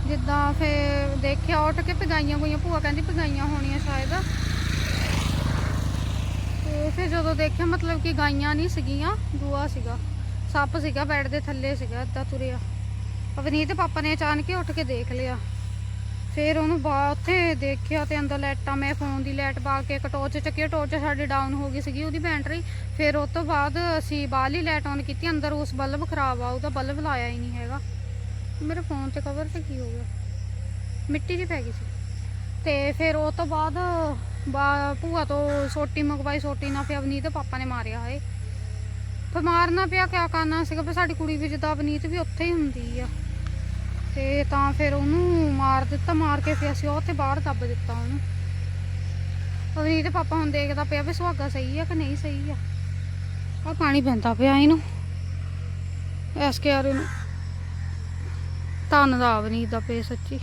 ਜਿੱਦਾਂ ਫਿਰ ਦੇਖਿਆ, ਉੱਠ ਕੇ ਪਗਾਈਆਂ ਗਈਆਂ ਭੂਆ ਕਹਿੰਦੀ ਪਗਾਈਆਂ ਹੋਣੀਆਂ ਸ਼ਾਇਦ। ਤੇ ਫਿਰ ਜਦੋਂ ਦੇਖਿਆ, ਮਤਲਬ ਕਿ ਗਾਈਆਂ ਨਹੀਂ ਸੀਗੀਆਂ ਦੂਆ ਸੀਗਾ, ਸੱਪ ਸੀਗਾ, ਬੈੱਡ ਦੇ ਥੱਲੇ ਸੀਗਾ ਏਦਾਂ ਤੁਰਿਆ। ਅਵਨੀਤ ਪਾਪਾ ਨੇ ਅਚਾਨਕ ਹੀ ਉੱਠ ਕੇ ਦੇਖ ਲਿਆ। ਫਿਰ ਉਹਨੂੰ ਬਾ ਉੱਥੇ ਦੇਖਿਆ ਤੇ ਅੰਦਰ ਲਾਈਟਾਂ, ਮੈਂ ਫੋਨ ਦੀ ਲਾਈਟ ਪਾ ਕੇ ਇੱਕ ਟੋਰਚ ਚੱਕੀ ਟੋਰਚ ਸਾਡੀ ਡਾਊਨ ਹੋ ਗਈ ਸੀਗੀ ਉਹਦੀ ਬੈਟਰੀ ਫਿਰ ਉਸ ਤੋਂ ਬਾਅਦ ਅਸੀਂ ਬਾਹਰਲੀ ਲਾਈਟ ਔਨ ਕੀਤੀ, ਅੰਦਰ ਉਸ ਬਲਬ ਖਰਾਬ ਆ, ਉਹਦਾ ਬਲਬ ਲਾਇਆ ਹੀ ਨਹੀਂ ਹੈਗਾ। ਮੇਰੇ ਫੋਨ ਤੇ ਕਵਰ ਤੇ ਕੀ ਹੋ ਗਿਆ? ਮਿੱਟੀ ਜਿਹੀ ਪੈ ਗਈ ਸੀ। ਤੇ ਫਿਰ ਉਸ ਤੋਂ ਬਾਅਦ ਬਾ- ਭੂਆ ਤੋਂ ਸੋਟੀ ਮੰਗਵਾਈ, ਸੋਟੀ ਨਾਲ ਫਿਰ ਅਵਨੀਤ ਪਾਪਾ ਨੇ ਮਾਰਿਆ ਹੈ ਫਿਰ ਮਾਰਨਾ ਪਿਆ, ਕਿਆ ਕਰਨਾ ਸੀਗਾ? ਫਿਰ ਸਾਡੀ ਕੁੜੀ ਵੀ ਜਿੱਦਾਂ ਅਵਨੀਤ ਵੀ ਉੱਥੇ ਹੀ ਹੁੰਦੀ ਆ। ਤੇ ਤਾਂ ਫਿਰ ਉਹਨੂੰ ਮਾਰ ਦਿੱਤਾ, ਮਾਰ ਕੇ ਫਿਰ ਅਸੀਂ ਉਹ ਤੇ ਬਾਹਰ ਦੱਬ ਦਿੱਤਾ ਉਹਨੂੰ। ਉਹਦੀ ਤੇ ਪਾਪਾ ਹੁਣ ਦੇਖਦਾ ਪਿਆ ਵੀ ਸੁਹਾਗਾ ਸਹੀ ਆ ਕਿ ਨਹੀਂ ਸਹੀ ਆ। ਆ ਪਾਣੀ ਪੈਂਦਾ ਪਿਆ ਇਹਨੂੰ। ਐਸ ਕੇ ਆਰੇ ਨੂੰ ਧੰਨ ਦਾ ਵੀ ਦਾ ਪੇ ਸੱਚੀ।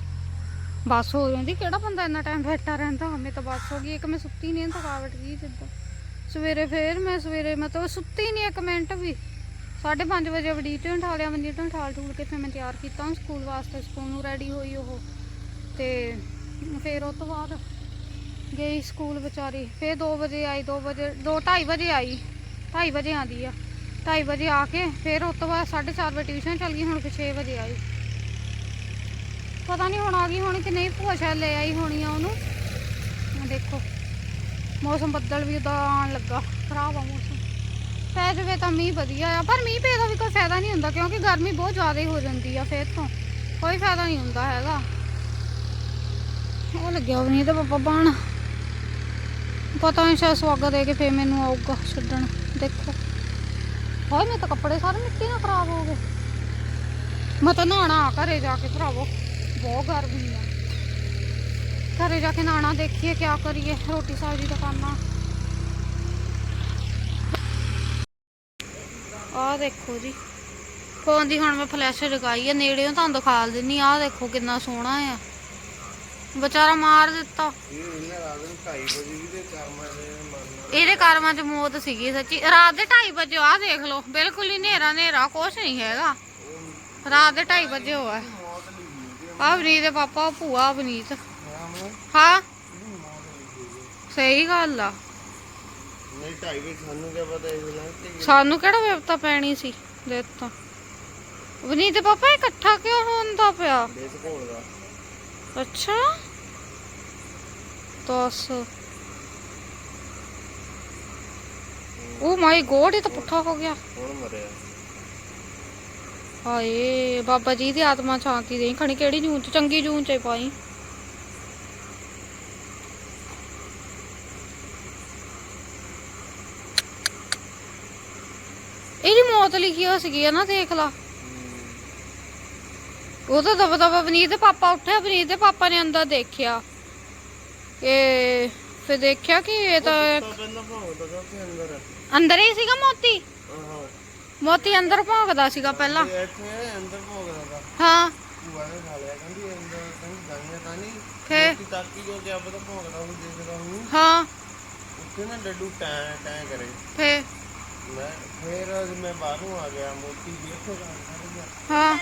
ਬਸ ਹੋ ਜਾਂਦੀ, ਕਿਹੜਾ ਬੰਦਾ ਇੰਨਾ ਟਾਈਮ ਬੈਠਾ ਰਹਿੰਦਾ? ਹਮੇ ਤਾਂ ਬੱਸ ਹੋ ਗਈ, ਇੱਕ ਮੈਂ ਸੁੱਤੀ ਨਹੀਂ ਥਕਾਵਟ ਗਈ ਜਿੱਦਾਂ। ਸਵੇਰੇ ਫੇਰ ਮੈਂ, ਸਵੇਰੇ ਮਤਲਬ ਸੁੱਤੀ ਨਹੀਂ ਇੱਕ ਮਿੰਟ ਵੀ। 5:30 ਵਜੇ ਵਡੀ ਤੋਂ ਉਠਾ ਲਿਆ ਠਾਲ ਠੂਲ ਕੇ ਫਿਰ ਮੈਂ ਤਿਆਰ ਕੀਤਾ। ਸਕੂਲ ਵਾਸਤੇ ਸਕੂਲ ਨੂੰ ਰੈਡੀ ਹੋਈ ਉਹ। ਤੇ ਫਿਰ ਉਹ ਤੋਂ ਬਾਅਦ ਗਈ ਸਕੂਲ ਵਿਚਾਰੀ। ਫਿਰ 2 ਵਜੇ ਆਈ 2 ਵਜੇ 2:30 ਵਜੇ ਆਈ। 2:30 ਵਜੇ ਆਂਦੀ ਆ। 2:30 ਵਜੇ ਆ ਕੇ ਫਿਰ ਉਸ ਤੋਂ ਬਾਅਦ 4:30 ਵਜੇ ਟਿਊਸ਼ਨ ਚਲ ਗਈ, ਹੁਣ ਫਿਰ 6 ਵਜੇ ਆਈ। ਪਤਾ ਨਹੀਂ ਹੁਣ ਆ ਗਈ ਹੋਣੀ ਕਿ ਨਹੀਂ, ਭੂਆ ਸ਼ਾਇਦ ਲੈ ਆਈ ਹੋਣੀ ਆ ਉਹਨੂੰ। ਆਹ ਦੇਖੋ, ਮੌਸਮ ਬੱਦਲ ਵੀ ਉਦਾਂ ਆਉਣ ਲੱਗਾ। ਖਰਾਬ ਆ ਮੌਸਮ। ਪੈ ਜਾਵੇ ਤਾਂ ਮੀਂਹ ਵਧੀਆ ਆ। ਪਰ ਮੀਂਹ ਪਏ ਦਾ ਵੀ ਕੋਈ ਫਾਇਦਾ ਨਹੀਂ ਹੁੰਦਾ ਕਿਉਂਕਿ ਗਰਮੀ ਬਹੁਤ ਜ਼ਿਆਦਾ ਹੀ ਹੋ ਜਾਂਦੀ ਆ ਫਿਰ ਤੋਂ। ਕੋਈ ਫਾਇਦਾ ਨਹੀਂ ਹੁੰਦਾ ਹੈਗਾ। ਉਹ ਲੱਗਿਆ ਵੀ ਨਹੀਂ ਤੇ ਪਾਪਾ ਬਾਣ। ਪਤਾ ਨਹੀਂ ਸ਼ਾਇਦ ਸਵਾਗਾ ਦੇ ਕੇ ਫੇਰ ਮੈਨੂੰ ਆਊਗਾ ਛੱਡਣ। ਦੇਖੋ। ਹਾਏ, ਮੇਰੇ ਤਾਂ ਕੱਪੜੇ ਸਾਰੇ ਮਿੱਟੀ ਨਾਲ ਖਰਾਬ ਹੋ ਗਏ। ਮੈਂ ਤਾਂ ਨਹਾਣਾ ਘਰੇ ਜਾ ਕੇ ਭਰਾਵੋ। ਬਹੁਤ ਗਰਮੀ ਆ। ਘਰੇ ਜਾ ਕੇ ਨਹਾਉਣਾ, ਦੇਖੀਏ ਕਿਆ ਕਰੀਏ। ਰੋਟੀ ਸਬਜ਼ੀ ਦਾ ਕਰਨਾ ਆਹ ਦੇਖੋ ਜੀ। ਫੋਨ ਦੀ ਹੁਣ ਮੈਂ ਫਲੈਸ਼ ਲਗਾਈ ਆ, ਨੇੜਿਓਂ ਤੁਹਾਨੂੰ ਦਿਖਾ ਦਿੰਨੀ ਆਹ ਦੇਖੋ ਕਿੰਨਾ ਸੋਹਣਾ ਆ। ਵਿਚਾਰਾ ਮਾਰ ਦਿੱਤਾ। ਇਹ ਇਹਨਾਂ ਰਾਤ ਨੂੰ 2:30 ਵਜੇ ਵੀ ਤੇ ਕਰਮਾਂ ਦੇ ਮਰਨਾ ਇਹਦੇ ਕਰਮਾਂ 'ਚ ਮੌਤ ਸੀਗੀ ਸੱਚੀ। ਰਾਤ ਦੇ 2:30 ਵਜੇ, ਆਹ ਦੇਖ ਲਓ, ਬਿਲਕੁਲ ਹੀ ਹਨੇਰਾ ਹਨੇਰਾ, ਕੁਛ ਨਹੀਂ ਹੈਗਾ। ਰਾਤ ਦੇ 2:30 ਵਜੇ ਹੋਇਆ। ਆ ਵਨੀਤ ਦੇ ਪਾਪਾ ਉਹ ਭੂਆ ਵਨੀਤ ਹਾਂ। ਸਹੀ ਗੱਲ ਆ। ਨਹੀਂ 2:30 ਵਜੇ ਸਾਨੂੰ ਕੀ ਪਤਾ ਇਹ ਲੰਘ ਕੇ ਸਾਨੂੰ ਕਿਹੜਾ ਵਿਪਤਾ ਪੈਣੀ ਸੀ ਦਿੱਤਾ ਵਨੀਤ ਦੇ ਪਾਪਾ ਇਹ ਇਕੱਠਾ ਕਿਉਂ ਹੁੰਦਾ ਪਿਆ? ਅੱਛਾ। ਦੱਸ। ਓ ਮਾਈ ਗੋਡ ਇਹ ਤਾਂ ਪੁੱਠਾ ਹੋ ਗਿਆ। ਹੁਣ ਮਰਿਆ। ਹਾਏ ਬਾਬਾ ਜੀ ਦੀ ਆਤਮਾ ਸ਼ਾਂਤੀ ਦੇਈ। ਖਣੀ ਕਿਹੜੀ ਜੂਨ ਚ ਚੰਗੀ ਜੂਨ ਚ ਪਾਈ। ਮੌਤ ਲਿਖੀ ਹੋ ਸੀਗੀ ਆ ਨਾ ਦੇਖ ਲਾ। ਉਹ ਤਾਂ ਦਬਾ ਦਬਾ ਬਨੀਤ ਦੇ ਪਾਪਾ ਉੱਠਿਆ ਬਨੀਤ ਦੇ ਪਾਪਾ ਨੇ ਅੰਦਰ ਦੇਖਿਆ। ਕਿ ਫਿਰ ਦੇਖਿਆ ਕਿ ਇਹ ਤਾਂ ਤਾਂ ਅੰਦਰ। ਹੀ ਸੀਗਾ ਮੋਤੀ? ਆਹੋ। ਮੋਤੀ ਅੰਦਰ ਭੌਂਕਦਾ ਸੀਗਾ ਪਹਿਲਾਂ। ਅੰਦਰ ਭੌਂਕਦਾ ਹਾਂ। ਭੂਆ ਨੇ ਖਾ ਲਿਆ ਕਹਿੰਦੀ ਅੰਦਰ ਕਹਿੰਦੀ ਗਾਈਆਂ ਤਾਂ ਨਹੀਂ। ਕਿ ਤਾਕੀ ਜੋ ਕਿਆ ਪਤਾ ਭੌਂਕਦਾ ਉਹ ਦੇਖਦਾ ਹੂੰ ਹਾਂ। ਉੱਥੇ ਨਾ ਡੱਡੂ ਟੈਂ ਟੈਂ ਕਰੇ। ਮੈਂ ਫੇਰ ਅੱਜ ਮੈਂ ਬਾਹਰੋਂ ਆ ਗਿਆ ਮੋਤੀ ਵੀ ਇੱਥੇ ਕੰਮ ਕਰ ਗਿਆ ਹਾਂ।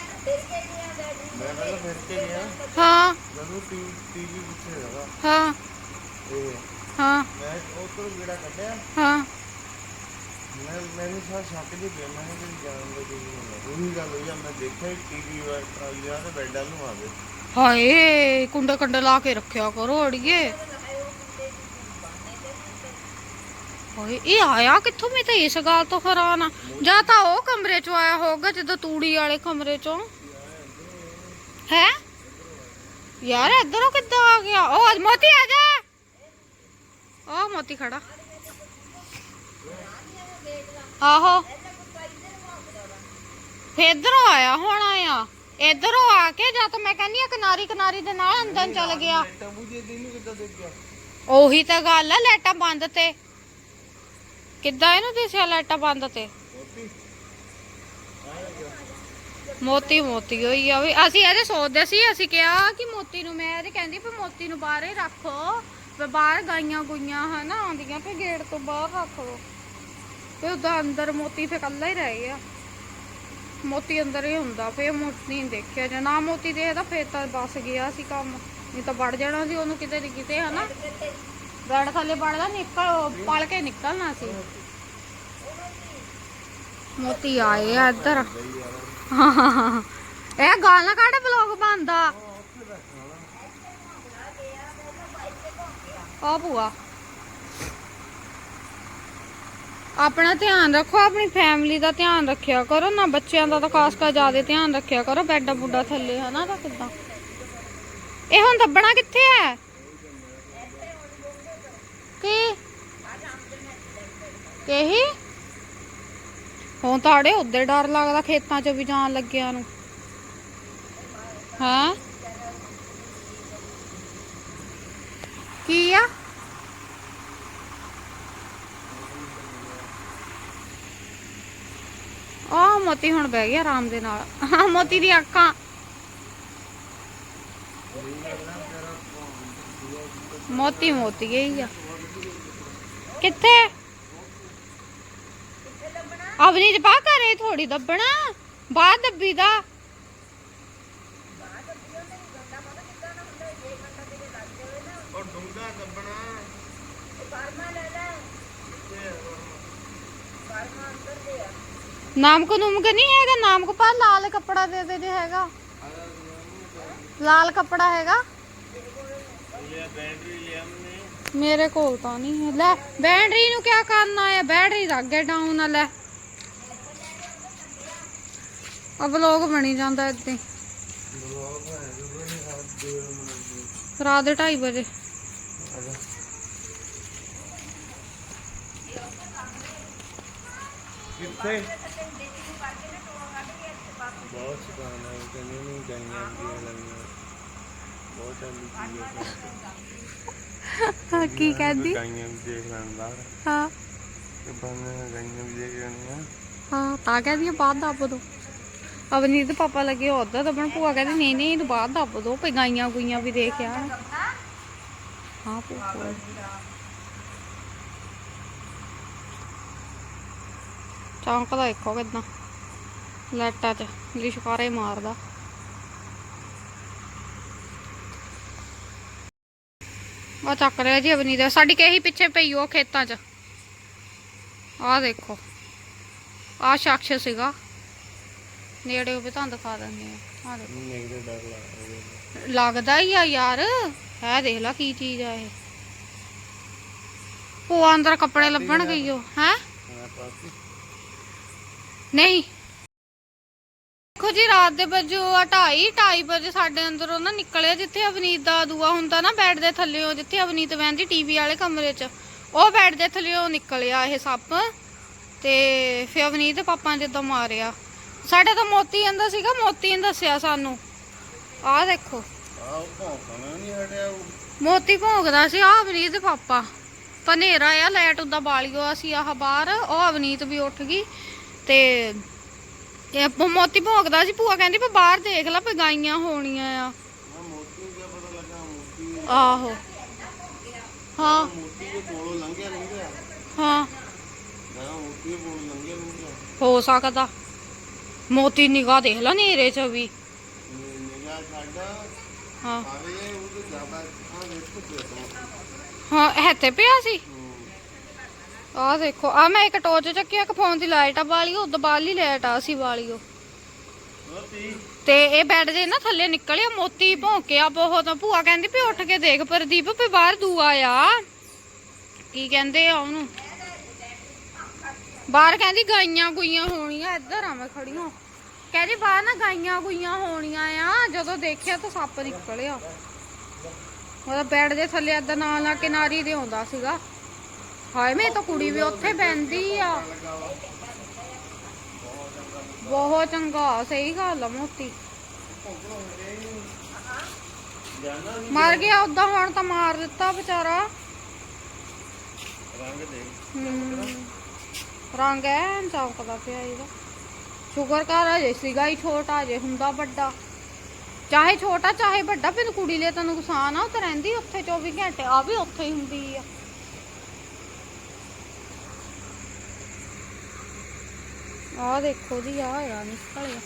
ਮੈਂ ਪਹਿਲਾਂ ਫਿਰ ਕੇ ਗਿਆ। ਹਾਂ। ਜਦੋਂ ਟੀਵੀ ਟੀਵੀ ਪਿੱਛੇ ਹੈਗਾ। ਹਾਂ। ਤੇ ਹਾਂ। ਮੈਂ ਉੱਧਰੋਂ ਜਿਹੜਾ ਕੱਢਿਆ। ਹਾਂ। ਮੈਂ ਮੈਨੂੰ ਸਾਰਾ ਸ਼ੱਕ ਜੀ ਪਿਆ। ਮੈਂ ਕਿ ਜਾਣ ਦੇ ਟੀਵੀ ਹੁੰਦਾ। ਉਹੀ ਗੱਲ ਹੋਈ ਆ ਮੈਂ ਦੇਖਿਆ ਟੀਵੀ ਵਾਲਾ ਟਰਾਲੀ ਆ ਤੇ ਬੈੱਡ ਵੱਲ ਨੂੰ ਆਵੇ ਹਾਏ ਕੁੰਡਾ ਕੰਡਾ ਲਾ ਕੇ ਰੱਖਿਆ ਕਰੋ ਅੜੀਏ। ਹਾਏ ਇਹ ਆਇਆ ਕਿੱਥੋਂ? ਮੈਂ ਤਾਂ ਇਸ ਗੱਲ ਤੋਂ ਹੈਰਾਨ ਆ। ਜਾਂ ਤਾਂ ਉਹ ਕਮਰੇ ਚੋਂ ਆਇਆ ਹੋਊਗਾ ਜਦੋਂ ਤੂੜੀ ਵਾਲੇ ਕਮਰੇ ਚੋਂ। ਹੈ? ਯਾਰ ਇਧਰੋਂ ਕਿੱਦਾਂ ਆ ਗਿਆ? ਉਹ ਅੱਜ ਮੋਤੀ ਆ ਜਾ। ਉਹ ਮੋਤੀ ਖੜਾ। ਆਹੋ। ਫੇਰ ਇਧਰੋਂ ਆਇਆ ਹੁਣ ਆਇਆ। ਇਧਰੋਂ ਆ ਕੇ ਜਾਂ ਤਾਂ ਮੈਂ ਕਹਿੰਦੀ ਆ ਕਿਨਾਰੀ ਕਿਨਾਰੀ ਦੇ ਨਾਲ ਅੰਦਰ ਚਲ ਗਿਆ। ਟਬੂ ਜੇ ਦਿਨ ਨੂੰ ਕਿੱਦਾਂ ਦੇਖ ਗਿਆ? ਉਹੀ ਤਾਂ ਗੱਲ ਆ ਲਾਈਟਾਂ ਬੰਦ ਤੇ। ਕਿੱਦਾਂ ਇਹਨੂੰ ਦਿਸਿਆ ਲਾਈਟਾਂ ਬੰਦ ਤੇ? ਮੋਤੀ ਮੋਤੀ ਹੋਈ ਆ ਵੀ ਅਸੀਂ ਇਹਦੇ ਸੋਚਦੇ ਸੀ, ਅਸੀਂ ਕਿਹਾ ਕਿ ਮੋਤੀ ਨੂੰ ਮੈਂ ਇਹਦੇ ਕਹਿੰਦੀ ਵੀ ਮੋਤੀ ਨੂੰ ਬਾਹਰ ਹੀ ਰੱਖੋ, ਵੀ ਬਾਹਰ ਗਾਈਆਂ ਗੁਈਆਂ ਹਨਾ ਆਉਂਦੀਆਂ ਤੇ ਗੇਟ ਤੋਂ ਬਾਹਰ ਰੱਖ ਲਓ। ਤੇ ਉਹਦਾ ਅੰਦਰ ਮੋਤੀ ਫੇ ਕੱਲਾ ਹੀ ਰਹਿ ਗਿਆ। ਮੋਤੀ ਅੰਦਰ ਹੀ ਹੁੰਦਾ ਫੇ ਮੋਤੀ ਨਹੀਂ ਦੇਖਿਆ ਜੇ। ਨਾ ਮੋਤੀ ਦੇਖਦਾ, ਫੇਰ ਤਾਂ ਬਸ ਗਿਆ ਸੀ ਕੰਮ। ਨਹੀਂ ਤਾਂ ਵੜ ਜਾਣਾ ਸੀ ਉਹਨੂੰ ਕਿਤੇ ਦੀ ਕਿਤੇ, ਹਨਾ? ਬੈਡ ਥੱਲੇ ਵੜਦਾ ਨਿਕਲ ਪਲ ਕੇ ਨਿਕਲਣਾ ਸੀ। ਮੋਤੀ ਆਏ ਆ ਇੱਧਰ। ਇਹ ਗਾਲਾਂ ਕਾੜੇ ਬਲੌਗ ਬੰਦਾ ਆ ਭੂਆ। ਆਪਣਾ ਧਿਆਨ ਰੱਖੋ, ਆਪਣੀ ਫੈਮਿਲੀ ਦਾ ਧਿਆਨ ਰੱਖਿਆ ਕਰੋ, ਨਾ ਬੱਚਿਆਂ ਦਾ ਤਾਂ ਖਾਸ ਕਰ ਜ਼ਿਆਦਾ ਧਿਆਨ ਰੱਖਿਆ ਕਰੋ, ਬੈੱਡਾ ਬੁੱਡਾ ਥੱਲੇ, ਹਨਾ, ਤਾਂ ਕਿਦਾਂ? ਇਹ ਹੁਣ ਦੱਬਣਾ ਕਿੱਥੇ ਹੈ? ਕੀ? ਕਹੀ? ਹੁਣ ਤਾੜੇ ਉੱਦੇ ਡਰ ਲੱਗਦਾ ਖੇਤਾਂ 'ਚ ਵੀ ਜਾਣ ਲੱਗਿਆ ਨੂੰ। ਹਾਂ? ਕੀ ਆ? ਆ ਮੋਤੀ ਹੁਣ ਬਹਿ ਗਿਆ ਆਰਾਮ ਦੇ ਨਾਲ। ਹਾਂ ਮੋਤੀ ਦੀ ਅੱਖਾਂ। ਮੋਤੀ ਮੋਤੀ ਗਈ ਆ। ਕਿੱਥੇ? ਅਵਨੀ ਦੇ ਬਾਹਰ ਘਰੇ ਥੋੜੀ ਦੱਬਣਾ। ਬਾਹਰ ਦੱਬੀ ਦਾ। ਉਹ ਡੂੰਗਾ ਦੱਬਣਾ। ਨਾਮਕ ਨੂਮਕ ਨਹੀਂ ਹੈਗਾ ਨਾਮਕ ਪਾ ਲਾਲ ਕੱਪੜਾ ਦੇ ਦੇ ਜੇ ਹੈਗਾ। ਲਾਲ ਕੱਪੜਾ ਹੈਗਾ। ਇਹ ਬੈਟਰੀ ਲਿਆ ਮੇਰੇ ਕੋਲ ਤਾਂ ਨਹੀਂ ਹੈ। ਲੈ ਬੈਟਰੀ ਨੂੰ ਕੀ ਕਰਨਾ ਹੈ ਬੈਟਰੀ ਦਾ ਅੱਗੇ ਡਾਊਨ ਆ ਲੈ। ਆ ਵਲੋਗ ਬਣੀ ਜਾਂਦਾ ਇੱਦਾਂ ਰਾਤ ਦੇ 2:30 ਵਜੇ। ਕਿੱਥੇ? ਬਹੁਤ ਸਕਾਨ ਹੈ ਕਹਿੰਦੇ ਨਹੀਂ ਗਾਈਆਂ ਦੀਆਂ ਲੰਗੀਆਂ ਬਹੁਤ ਚਾਲੀ ਹਾਂ, ਕੀ ਕਹਿੰਦੀ? ਗਾਈਆਂ ਵੀ ਦੇਖ ਲੈਣ ਬਾਹਰ। ਹਾਂ। ਤੇ ਬੰਦੇ ਗਾਈਆਂ ਵੀ ਦੇਖ ਲੈਣੀਆਂ ਹਾਂ ਤਾਂ ਕਹਿੰਦੀ ਆ ਬਾਅਦ ਦੱਬ ਦੋ। ਅਵਨੀਤ ਦੇ ਪਾਪਾ ਲੱਗੇ ਉਧਰ ਦੱਬਣ ਭੂਆ ਕਹਿੰਦੀ ਨਹੀਂ ਨਹੀਂ ਇਹਨੂੰ ਬਾਅਦ ਦੱਬ ਦੋ ਪਈ ਗਾਈਆਂ ਗੁਈਆਂ ਵੀ ਦੇਖ ਆ। ਹਾਂ ਭੂਆ। ਚੌਂਕਦਾ ਦੇਖੋ ਕਿਦਾਂ। ਲੈਟਾਂ 'ਚ ਲਿਸ਼ਕਾਰੇ ਮਾਰਦਾ। ਉਹ ਚੱਕ ਰਿਹਾ ਜੀ ਅਵਨੀਤ ਸਾਡੀ ਕਹੀ ਪਿੱਛੇ ਪਈ ਉਹ ਖੇਤਾਂ 'ਚ। ਆਹ ਦੇਖੋ। ਆਹ ਸ਼ਖਸ ਸੀਗਾ। ਨੇੜੇ ਉਹ ਵੀ ਤੁਹਾਨੂੰ ਦਿਖਾ ਦਿੰਦੇ ਆ। ਆਹ ਦੇਖੋ। ਲੱਗਦਾ ਹੀ ਆ ਯਾਰ। ਹੈ ਦੇਖ ਲੈ ਕੀ ਚੀਜ਼ ਆ ਇਹ। ਉਹ ਅੰਦਰ ਕੱਪੜੇ ਲੱਭਣ ਗਈ ਉਹ। ਹੈ? ਨਹੀਂ। ਦੇਖੋ ਜੀ, ਰਾਤ ਦੇ ਵਜੇ 2:30 2:30 ਵਜੇ ਸਾਡੇ ਅੰਦਰੋਂ ਨਾ ਨਿਕਲਿਆ ਜਿੱਥੇ ਅਵਨੀਤ ਦਾ ਦੂਆ ਹੁੰਦਾ ਨਾ ਬੈੱਡ ਦੇ ਥੱਲੇੋਂ, ਜਿੱਥੇ ਅਵਨੀਤ ਬਹਿੰਦੀ ਟੀਵੀ ਵਾਲੇ ਕਮਰੇ 'ਚ, ਉਹ ਬੈੱਡ ਦੇ ਥੱਲੇੋਂ ਨਿਕਲਿਆ ਇਹ ਸੱਪ ਤੇ ਫਿਰ ਅਵਨੀਤ ਪਾਪਾ ਨੇ ਜਿੱਦਾਂ ਮਾਰਿਆ। ਸਾਡੇ ਤਾਂ ਮੋਤੀ ਆਂਦਾ ਸੀਗਾ, ਮੋਤੀ ਨੇ ਦੱਸਿਆ ਸਾਨੂੰ। ਆਹ ਦੇਖੋ। ਮੋਤੀ ਭੌਂਕਦਾ ਸੀ ਆ ਅਵਨੀਤ ਦੇ ਪਾਪਾ ਪਨੇਰਾ ਆ ਲਾਈਟ ਉਦਾਂ ਬਾਲਿਓ ਅਸੀਂ ਆਹ ਬਾਹਰ, ਉਹ ਅਵਨੀਤ ਵੀ ਉੱਠ ਗਈ ਤੇ ਇਹ ਪ- ਮੋਤੀ ਭੌਂਕਦਾ ਸੀ, ਭੂਆ ਕਹਿੰਦੀ ਵੀ ਬਾਹਰ ਦੇਖ ਲੈ ਵੀ ਗਾਈਆਂ ਹੋਣੀਆਂ ਆ। ਮੈਂ ਮੋਤੀ ਨੂੰ ਕਿਆ ਪਤਾ ਲੱਗਾ ਮੋਤੀ ਆਹੋ। ਹਾਂ। ਮੋਤੀ ਦੇ ਕੋਲੋਂ ਲੰਘਿਆ ਲੰਘਿਆ ਹਾਂ। ਮੈਂ ਕਿਹਾ ਮੋਤੀ ਦੇ ਕੋਲੋਂ ਲੰਘਿਆ ਲੰਘਿਆ ਹੋ ਸਕਦਾ। ਮੋਤੀ ਨਿਗਾਹ ਦੇਖ ਲੈ ਨੇਰੇ ਚ ਵੀ। ਨਿਗਾਹ ਛੱਡ ਹਾਂ। ਆਵੇ ਉਹ ਤੇ ਜ਼ਿਆਦਾ ਆ ਵੇਖੋ ਤੇ ਹਾਂ, ਇੱਥੇ ਪਿਆ ਸੀ। ਆਹ ਦੇਖੋ ਆ ਮੈਂ ਇੱਕ ਟੋਰਚ ਚੱਕੀ ਇੱਕ ਫੋਨ ਦੀ ਲਾਈਟ ਆ ਵਾਲੀ ਉਹ ਬਾਲੀ ਲਾਈਟ ਆ ਸੀ ਵਾਲੀ ਉਹ। ਮੋਤੀ। ਤੇ ਇਹ ਬੈੱਡ ਦੇ ਨਾ ਥੱਲੇ ਨਿਕਲਿਆ ਮੋਤੀ ਭੌਂਕਿਆ ਬਹੁਤ। ਭੂਆ ਕਹਿੰਦੀ ਵੀ ਉੱਠ ਕੇ ਦੇਖ ਪ੍ਰਦੀਪ ਵੀ ਬਾਹਰ ਦੂਆ ਆ ਕੀ ਕਹਿੰਦੇ ਆ ਉਹਨੂੰ? ਬਾਹਰ ਕਹਿੰਦੀ ਗਾਈਆਂ ਗੁਈਆਂ ਹੋਣੀਆਂ ਇੱਧਰ ਆ ਮੈਂ ਖੜੀ ਹਾਂ। ਕਹਿੰਦੀ ਬਾਹਰ ਨਾ ਗਾਈਆਂ ਗੁਈਆਂ ਹੋਣੀਆਂ ਆ ਜਦੋਂ ਦੇਖਿਆ ਤਾਂ ਸੱਪ ਨਿਕਲਿਆ। ਉਹਦਾ ਬੈੱਡ ਦੇ ਥੱਲੇ ਏਦਾਂ ਨਾਲ ਨਾਲ ਕਿਨਾਰੀ ਦੇ ਆਉਂਦਾ ਸੀਗਾ। ਹਾਏ ਮੈਂ ਤਾਂ ਕੁੜੀ ਵੀ ਉੱਥੇ ਬੈੰਦੀ ਆ। ਬਹੁਤ ਚੰਗਾ ਸਹੀ ਗੱਲ ਆ ਮੋਤੀ। ਮਰ ਗਿਆ ਉਦਾਂ ਹੁਣ ਤਾਂ ਮਾਰ ਦਿੱਤਾ ਵਿਚਾਰਾ। ਰੰਗ ਦੇ ਹਮ, ਰੰਗ ਐਨ ਚਮਕਦਾ ਪਿਆ ਇਹਦਾ। ਸ਼ੁਕਰ ਕਰ ਅਜੇ ਸੀਗਾ ਹੀ ਛੋਟਾ ਜੇ ਹੁੰਦਾ ਵੱਡਾ। ਚਾਹੇ ਛੋਟਾ ਚਾਹੇ ਵੱਡਾ ਪਰ ਕੁੜੀ ਲਈ ਤਾਂ ਨੁਕਸਾਨ ਆ ਉਹ ਤਾਂ ਰਹਿੰਦੀ ਉੱਥੇ 24 ਘੰਟੇ ਆ ਵੀ ਉੱਥੇ ਹੀ ਹੁੰਦੀ ਆ। ਆਹ ਦੇਖੋ ਜੀ ਆ ਆ ਨਿਕਲਿਆ